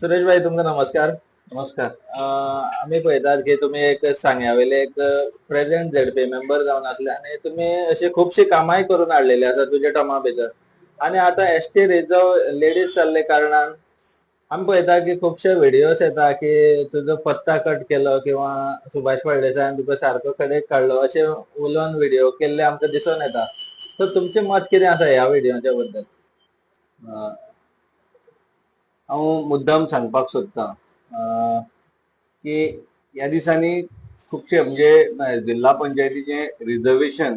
सुरेश भाई नमस्कार. नमस्कार. आमी आम्ही पळयतात की तुम्ही एक सांग्यावेले एक प्रेझेंट झेडपी मेंबर जावन असले आणि तुम्ही अशी खुबशीं कामांय करून हाडलेली आसा तुझ्या टर्मा भितर आणि आता एस टी रिझर्व लेडीज जाल्ले कारणान आमी पळयता की खुबशे व्हिडिओज येता की तुजो पत्ता कट केलो किंवा सुभाष फळदेसायन तुका सारको कडेक काडलो अशे उलोवन व्हिडिओ केल्ले आमकां दिसून येता तर तुमचें मत कितें आसा ह्या व्हिडिओच्या बद्दल? हांव मुद्दाम सांगपाक सोदतां. की ह्या दिसांनी खुबशे म्हणजे जिल्हा पंचायतीचे रिझर्वेशन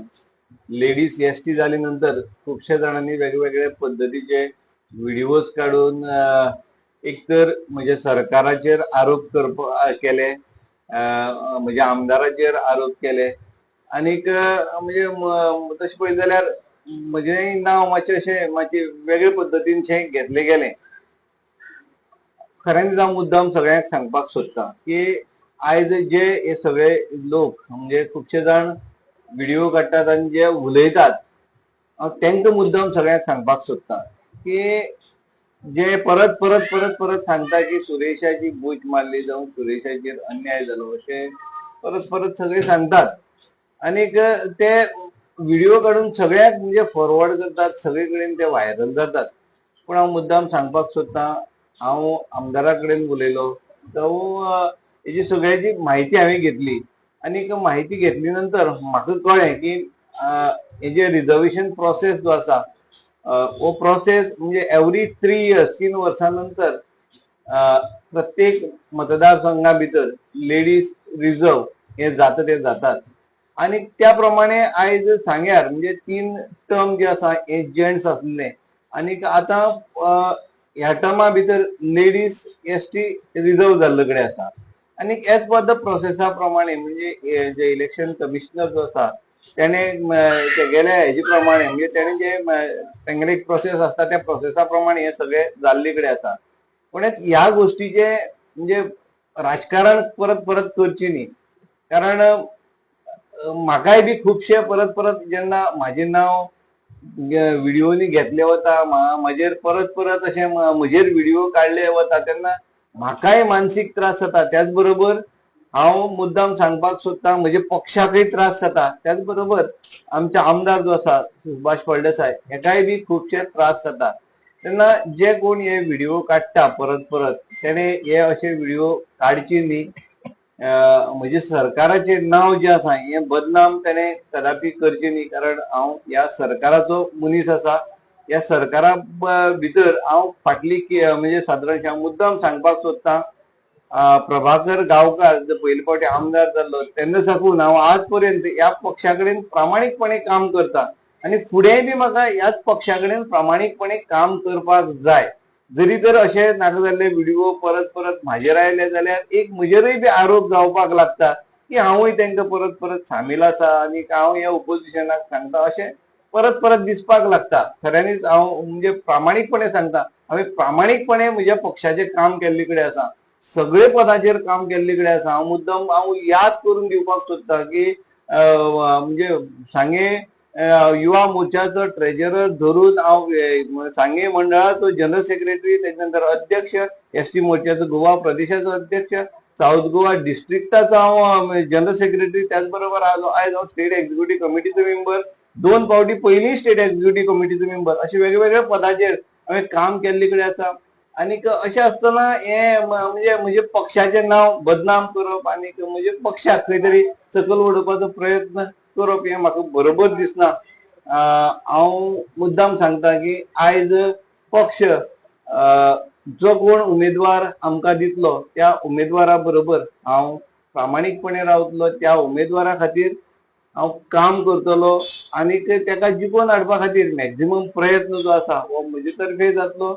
लेडीज एस टी जाले नंतर खुबशे जाणांनी वेगवेगळे पद्धतीचे व्हिडिओज काडून एक तर म्हणजे सरकाराचेर आरोप करपा केले म्हणजे आमदाराचेर आरोप केले. आनीक म्हणजे तशें पळयत जाल्यार म्हजें नांव मातशें अशें मातशें वेगळे पद्दतीन शें घेतलें गेलें. खऱ्यांनीच हांव मुद्दाम सगळ्यांक सांगपाक सोदतां की आयज जे हे सगळे लोक म्हणजे खुबशे जाण व्हिडिओ काडटात आनी जे उलयतात हांव तांकां मुद्दाम सगळ्यांक सांगपाक सोदता की जे परत परत परत परत सांगता की सुरेशाची बूच मारली जावं सुरेशाचेर अन्याय जालो अशें परत परत सगळे सांगतात. आनीक ते व्हिडिओ काडून सगळ्याक म्हणजे फॉरवर्ड करतात सगळे कडेन ते व्हायरल जातात. पूण हांव मुद्दाम सांगपाक सोदतां हांव आमदारा कडेन उलयलो जावं हेजी सगळ्याची म्हायती हांवें घेतली आनीक म्हायती घेतली नंतर म्हाका कळ्ळें की अं, हेजे रिजर्वेशन प्रोसेस जो आसा हो प्रोसेस म्हणजे एवरी थ्री इयर्स तीन वर्सां नंतर प्रत्येक मतदारसंघा भितर लेडीज रिजर्व हे जाता ते जातात. आणि त्या प्रमाणे आयज सांग्यार म्हणजे तीन टर्म जे आसा हे जेंट्स आसले आनीक आतां ह्या टर्मा भितर लेडीज एस टी रिझर्व जाल्ले कडेन आसा आनी एज पर द प्रोसेसा प्रमाणे म्हणजे जे इलेक्शन कमिशनर जो आसा त्याने म, हेजे प्रमाणे म्हणजे त्याने जे तेंगेले एक प्रोसेस आसता त्या प्रोसेसा प्रमाणे हे सगळे जाल्ले कडेन आसा पूण ह्या गोष्टीचे म्हणजे राजकारण परत परत करची न्ही. कारण म्हाकाय बी खुबशे परत परत जेन्ना म्हाजें नांव व्हिडिओनी घेतले वता मा- म्हजेर परत परत असे म्हजेर व्हिडिओ काडले वता तेन्ना म्हाकाय मानसीक त्रास जाता त्याच बरोबर हांव मुद्दाम सांगपाक सोदतां म्हज्या पक्षाकय त्रास जाता त्याच बरोबर आमचे आमदार जो आसा सुभाष फळदेसाय हेकाय बी खुबशे त्रास जाता तेन्ना जे कोण हे व्हिडिओ काडटा परत परत तेणे हे अशे व्हिडिओ काडचे न्ही म्हणजे सरकाराचे नाव जे आसा हे बदनाम तेणे कदापि करचे न्ही. कारण हांव ह्या सरकाराचो मनीस आसा ह्या सरकारा भितर हांव फाटली म्हणजे सादारणशे हांव मुद्दाम सांगपाक सोदतां. प्रभाकर गांवकार जो पयले फावटी आमदार जाल्लो तेन्ना साकून हांव आज पर्यंत ह्या पक्षा कडेन प्रामाणीकपणे काम करता. आनी फुडेंय बी म्हाका ह्याच पक्षा कडेन प्रामाणीकपणे काम करपाक जाय. जरी तर अशे नाका जाल्ले व्हिडिओ परत परत म्हाजेर आयले जाल्यार एक म्हजेरय बी आरोप जावपाक लागता की हांवूय तांकां परत परत सामील आसा आनी हांव ह्या ओपोजिशनाक सांगता अशें परत परत दिसपाक लागता. खऱ्यांनीच हांव म्हणजे प्रामाणीकपणे सांगता हांवें प्रामाणीकपणे म्हज्या पक्षाचें काम केल्ले कडेन आसा. सगळे पदाचेर काम केल्ले कडेन आसा. हांव मुद्दम हांव याद करून दिवपाक सोदतां की म्हणजे सांगे युवा मोर्चाचो ट्रेजरर धरून हांव सांगे मंडळाचो जनरल सेक्रेटरी त्याच्यानंतर नंतर अध्यक्ष एस टी मोर्चाचो गोवा प्रदेशाचो अध्यक्ष साऊथ गोवा डिस्ट्रिक्टाचो हांव जनरल सेक्रेटरी त्याच बरोबर आज आयज हांव स्टेट एक्झिक्युटीव कमिटीचो मेंबर दोन फावटी पयलीं स्टेट एक्झिक्युटीव कमिटीचो मेंबर अशे वेगवेगळ्या पदाचेर हांवें काम केल्ले कडेन आसा आनीक अशें आसतना हे म्हणजे म्हजे पक्षाचें नांव बदनाम करप आनीक म्हजे पक्षाक खंय तरी सकल उडोवपाचो प्रयत्न करप हें म्हाका बरोबर दिसना. हांव मुद्दाम सांगता की आयज पक्ष जो कोण उमेदवार आमकां दितलो त्या उमेदवारा बरोबर हांव प्रामाणीकपणे रावतलो त्या उमेदवारा खातीर हांव काम करतलो आनीक तेका जिखोवन हाडपा खातीर मॅक्झिमम प्रयत्न जो आसा हो म्हजे तर्फे जातलो.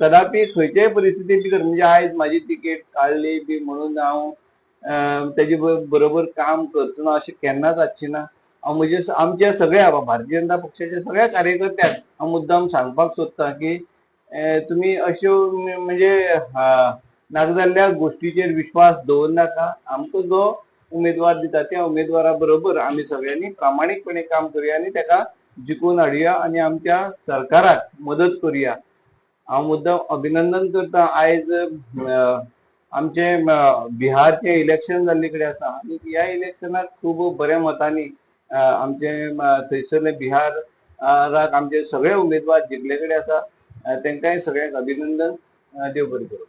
कदापि खंयच्याय परिस्थिती भितर म्हणजे आयज म्हाजी तिकेट काडली बी म्हणून हांव तेजे बरोबर काम करचो ना अशें केन्नाच आसचें ना. हांव म्हजे आमच्या सगळ्या भारतीय जनता पक्षाच्या सगळ्या कार्यकर्त्यांक हांव मुद्दाम सांगपाक सोदतां की तुम्ही तुमी अश्यो म्हणजे नाका जाल्ल्या गोश्टीचेर विश्वास दवरनाका आमकां जो उमेदवार दिता त्या उमेदवारा बरोबर आमी सगळ्यांनी प्रामाणीकपणे काम करुया आनी तेका जिखून हाडुया आनी आमच्या सरकाराक मदत करुया. हांव मुद्दम अभिनंदन करता. आयज आमचे बिहारचे इलेक्शन जाल्ले कडेन आसा आनी ह्या इलेक्शनाक खूब बऱ्या मतांनी आमचे थंयसरले बिहाराक आमचे सगळे उमेदवार जिखले कडेन आसा तेंकांय सगळ्यांक अभिनंदन देव बरें करूं.